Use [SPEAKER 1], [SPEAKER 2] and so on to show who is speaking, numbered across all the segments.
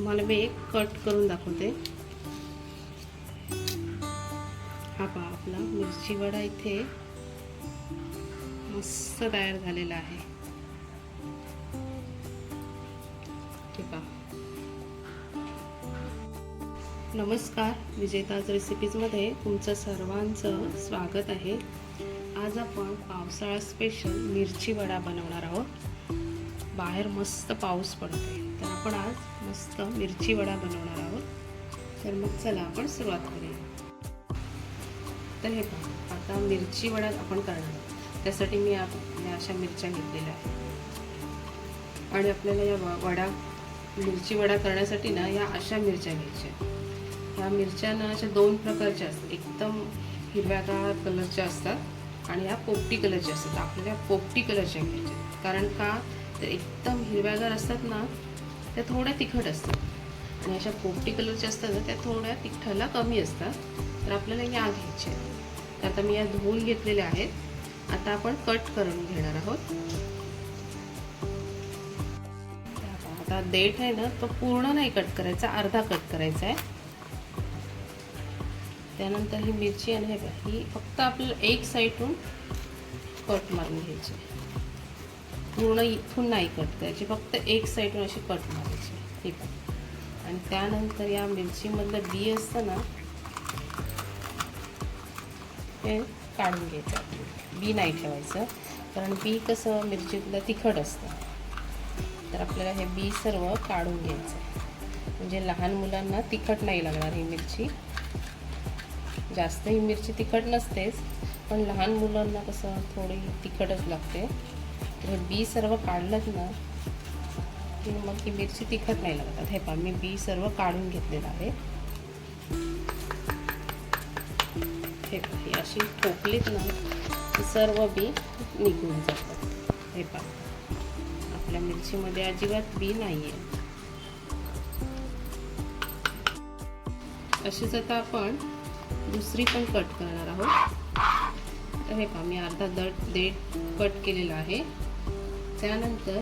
[SPEAKER 1] तुम्हाला मी एक कट करून दाखवते. हा पहा आपला मिरची वडा इथे मस्त तयार झालेला आहे. नमस्कार विजेताज रेसिपीजमध्ये तुमचं सर्वांचं स्वागत आहे. आज आपण पावसाळा स्पेशल मिरची वडा बनवणार आहोत. बाहेर मस्त पाऊस पडत आहे आपण आज मस्त मिरची वडा बनवणार आहोत. तर मग चला आपण सुरुवात करूया. तर हे पहा आता मिरची वडा आपण करणार आहोत. त्यासाठी मी या अशा मिरच्या घेतलेल्या आहेत. आणि आपल्याला या वडा मिरची वडा करण्यासाठी ना या अशा मिरच्या घ्यायच्या ह्या मिरच्या ना अशा दोन प्रकारच्या असतात. एकदम हिरव्यागार कलरच्या असतात आणि ह्या पोपटी कलरच्या असतात. आपल्याला पोपटी कलरच्या घ्यायच्या कारण का? तर एकदम हिरव्यागार असतात ना त्या थोड्या तिखट असतात. आणि अशा पोपटी कलरच्या असतात ना त्या थोड्या तिखटाला कमी असतात. तर आपल्याला या घ्यायच्या तर आता मी या धुवून घेतलेल्या आहेत. आता आपण कट करून घेणार आहोत. आता देठ आहे ना तो पूर्ण नाही कट करायचा अर्धा कट करायचा आहे. त्यानंतर ही मिरची आणि ही फक्त आपल्याला एक साईडून कट मारून घ्यायची पूर्ण इथून नाही कट करायची फक्त एक साईडून अशी कट मारायची. ठीक आहे. आणि त्यानंतर या मिरचीमधलं बी असतं ना ते काढून घ्यायचं आपल्याला. बी नाही ठेवायचं कारण बी कसं मिरचीतलं तिखट असतं. तर आपल्याला हे बी सर्व काढून घ्यायचं आहे. म्हणजे लहान मुलांना तिखट नाही लागणार ही मिरची. जास्त ही मिरची तिखट नसतेच पण लहान मुलांना कसं थोडी तिखटच लागते. हे बी सर्व काढलंच ना की मग ही मिरची तिखट नाही लागतात हे पहा मी बी सर्व काढून घेतलेलं आहे. हे पहा ही अशी ठोकलीत ना की सर्व बी निघून जातात. हे पहा आपल्या मिरचीमध्ये अजिबात बी नाही आहे अशीच आता आपण दुसरी पण कट करणार आहोत. तर हे पहा मी अर्धा दट देठ कट केलेला आहे. त्यानंतर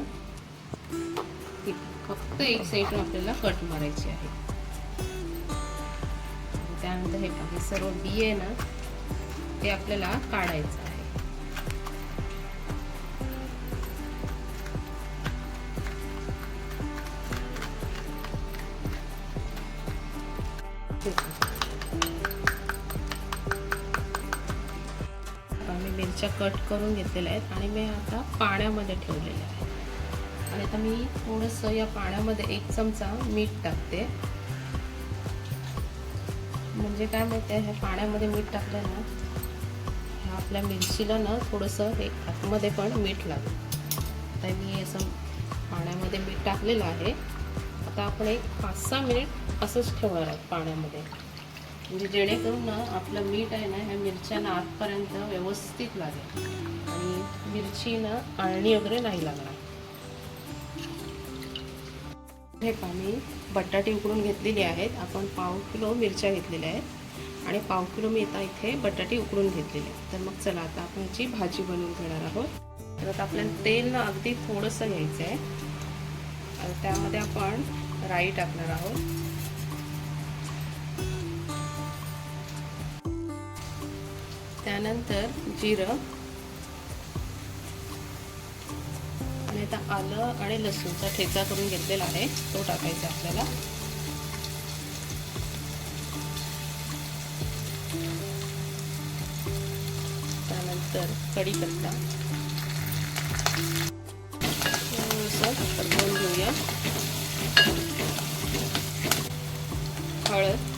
[SPEAKER 1] फक्त एक साईडून आपल्याला कट मारायची आहे. त्यानंतर हे हे सर्व बी आहे ना ते आपल्याला काढायचं कट करून घेतलेले आहेत आणि मी आता पाण्यामध्ये ठेवलेले आहे आणि आता मी थोडंसं या पाण्यामध्ये एक चमचा मीठ टाकते. म्हणजे काय माहिती आहे ह्या पाण्यामध्ये मीठ टाकलं ना ह्या आपल्या मिरचीला ना थोडंसं हे आतमध्ये पण मीठ लागेल. आता मी असं पाण्यामध्ये मीठ टाकलेलं आहे. आता आपण एक पाच सहा मिनिट असंच ठेवणार आहोत पाण्यामध्ये. म्हणजे जेणेकरून ना आपलं मीठ आहे ना ह्या मिरच्यांना आतपर्यंत व्यवस्थित लागेल. आणि मिरची ना आळणी वगैरे नाही लागणार. हे पाणी बटाटे उकडून घेतलेली आहेत. आपण पाव किलो मिरच्या घेतलेल्या आहेत. आणि पाव किलो मी आता इथे बटाटे उकडून घेतलेले आहेत. तर मग चला आता आपण याची भाजी बनवून घेणार आहोत. तर आता आपल्याला तेल ना अगदी थोडंसं घ्यायचं आहे त्यामध्ये आपण राई टाकणार आहोत. त्यानंतर जिरं आणि आता आलं आणि लसूणचा ठेचा करून घेतलेला आहे. तो टाकायचा आपल्याला. त्यानंतर कढीपत्ता. थोडंसं परतवून घेऊया. हळद.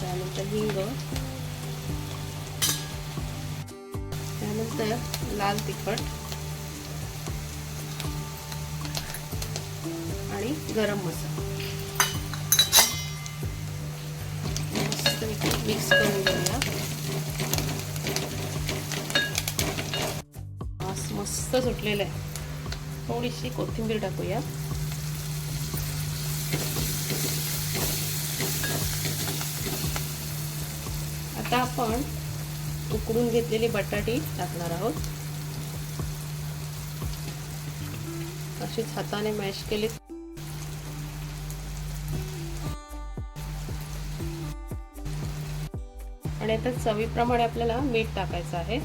[SPEAKER 1] त्यानंतर हिंग. लाल तिखट. आणि गरम मसाला. मस्त मिक्स करून घेऊया. मस्त सुटलेलं आहे. थोडीशी कोथिंबीर टाकूया. आता आपण उकडून घेतलेली बटाटी टाकणार आहोत. अशीच हाताने मॅश केली आणि आता चवीप्रमाणे आपल्याला मीठ टाकायचं आहे.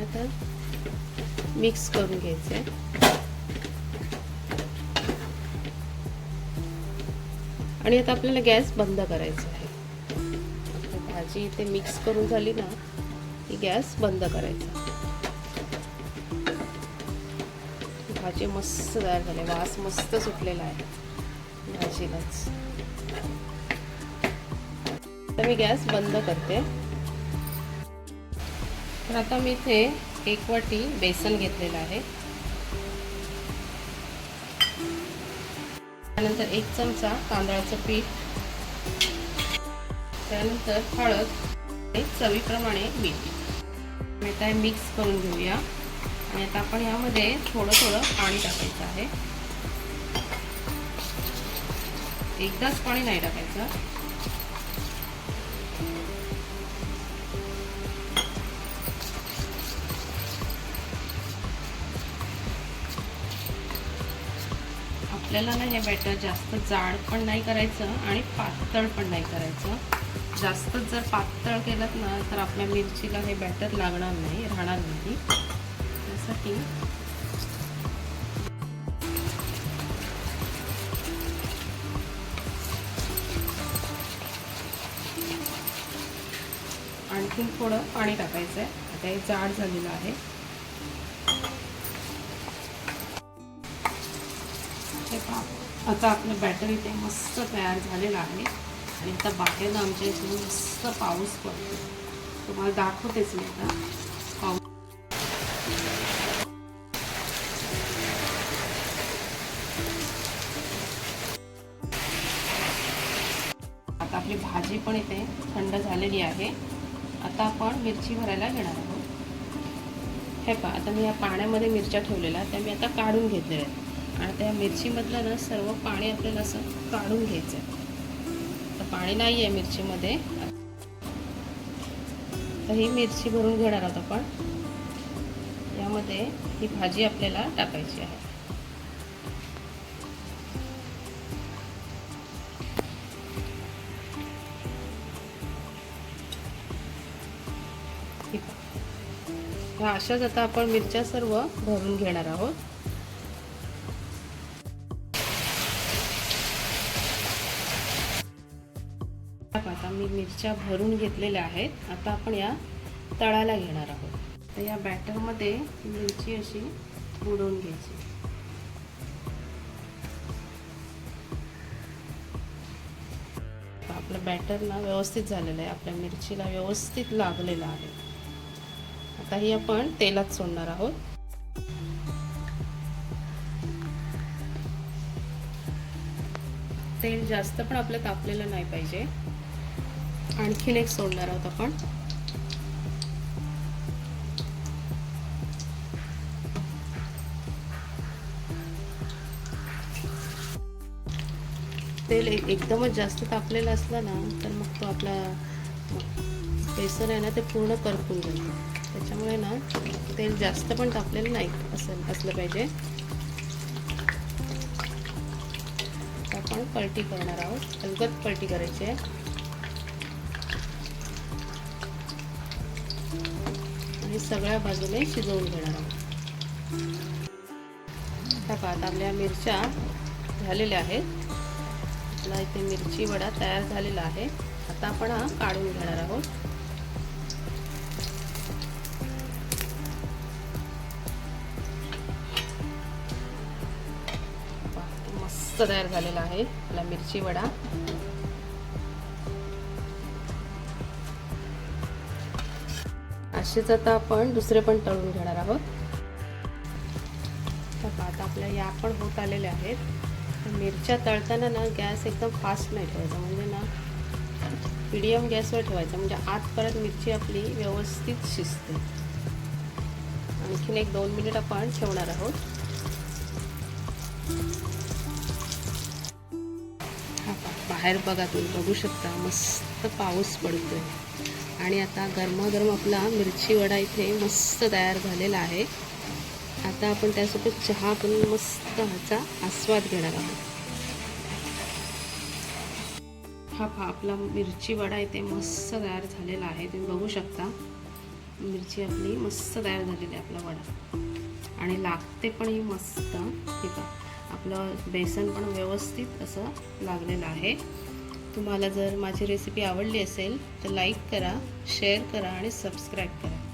[SPEAKER 1] आता मिक्स करून घ्यायचं. आहे आणि आता आपल्याला गॅस बंद करायचा आहे. भाजी इथे मिक्स करून झाली ना की गॅस बंद करायचा. भाजी मस्त तयार झाली. वास मस्त सुटलेला आहे. भाजीलाच. तर मी गॅस बंद करते. तर आता मी इथे एक वाटी बेसन घेतलेलं आहे. त्यानंतर एक चमचा तांदळाचं पीठ. त्यानंतर हळद. आणि चवीप्रमाणे मीठ. मी काय मिक्स करून घेऊया. आणि आता आपण यामध्ये थोडं थोडं पाणी टाकायचं आहे. एकदाच पाणी नाही टाकायचं. आपल्याला ना हे बॅटर जास्त जाड पण नाही करायचं आणि पातळ पण नाही करायचं. जास्तच जर पातळ केलं ना तर आपल्या मिरचीला हे बॅटर लागणार नाही राहणार नाही. करण्यासाठी. आणखीन थोडं पाणी टाकायचं आहे आता हे जाड झालेलं आहे. आता आपलं बॅटर इथे मस्त तयार झालेलं आहे. आणि आता बाहेर आमच्या इथे मस्त पाऊस पडतो तुम्हाला दाखवतेच मी आता. भाजी पण इथे थंड झालेली आहे. आता आपण मिरची भरायला घेणार आहोत. हे पहा आता मी या पाण्यामध्ये मिरच्या ठेवलेल्या त्या मी आता काढून घेतलेल्या आहेत. आणि त्या मिरचीमधलं ना सर्व पाणी आपल्याला असं काढून घ्यायचं आहे तर पाणी नाही आहे मिरचीमध्ये. तर ही मिरची भरून घेणार आहोत आपण. यामध्ये ही भाजी आपल्याला टाकायची आहे. ह्या अशाच आता आपण मिरच्या सर्व भरून घेणार आहोत. आता मी मिरच्या भरून घेतलेल्या आहेत. आता आपण या तळाला घेणार आहोत. तर या बॅटरमध्ये मिरची अशी बुडवून घ्यायची. आपलं बॅटर ना व्यवस्थित झालेलं आहे. आपल्या मिरचीला व्यवस्थित लागलेलं आहे. आता ही आपण तेलात सोडणार आहोत. तेल जास्त पण आपलं तापलेलं नाही पाहिजे. आणखीन एक सोडणार आहोत आपण. तेल एकदमच जास्त तापलेलं असलं ना तर मग तो आपला बेसन आहे ना ते पूर्ण करपून जातं त्याच्यामुळे ना तेल जास्त पण तापलेलं नाही असं असलं पाहिजे. आपण पलटी करणार आहोत. अलगद पलटी करायची आहे. आणि सगळ्या बाजूने शिजवून घेणार आहोत. आता आपल्या मिरच्या झालेल्या आहेत. आपला इथे मिरची वडा तयार झालेला आहे. आता आपण हा काढून घेणार आहोत. मस्त तयार झालेला आहे. आपला मिरची वडा. असेच आता आपण दुसरे पण तळून घेणार आहोत. आता आपल्या या पण होत आलेल्या आहेत. मिरच्या तळताना ना गॅस एकदम फास्ट नाही ठेवायचा. म्हणजे ना मिडियम गॅसवर ठेवायचा. म्हणजे आतपर्यंत मिरची आपली व्यवस्थित शिजते. आणखीन एक दोन मिनिट आपण ठेवणार आहोत. बाहेर बघा तुम्ही बघू शकता मस्त पाऊस पडतो आहे आणि आता गरमागरम आपला मिरची वडा इथे मस्त तयार झालेला आहे. आता आपण त्यासोबत चहा पण मस्त ह्याचा आस्वाद घेणार आहोत. हा पहा आपला मिरची वडा इथे मस्त तयार झालेला आहे. तुम्ही बघू शकता मिरची आपली मस्त तयार झालेली आहे आपला वडा. आणि लागते पण ही मस्त हे पहा. आपलं बेसन पण व्यवस्थित असं लागलेलं आहे. तुम्हाला जर माझी रेसिपी आवडली असेल तर लाईक करा शेअर करा आणि सबस्क्राईब करा.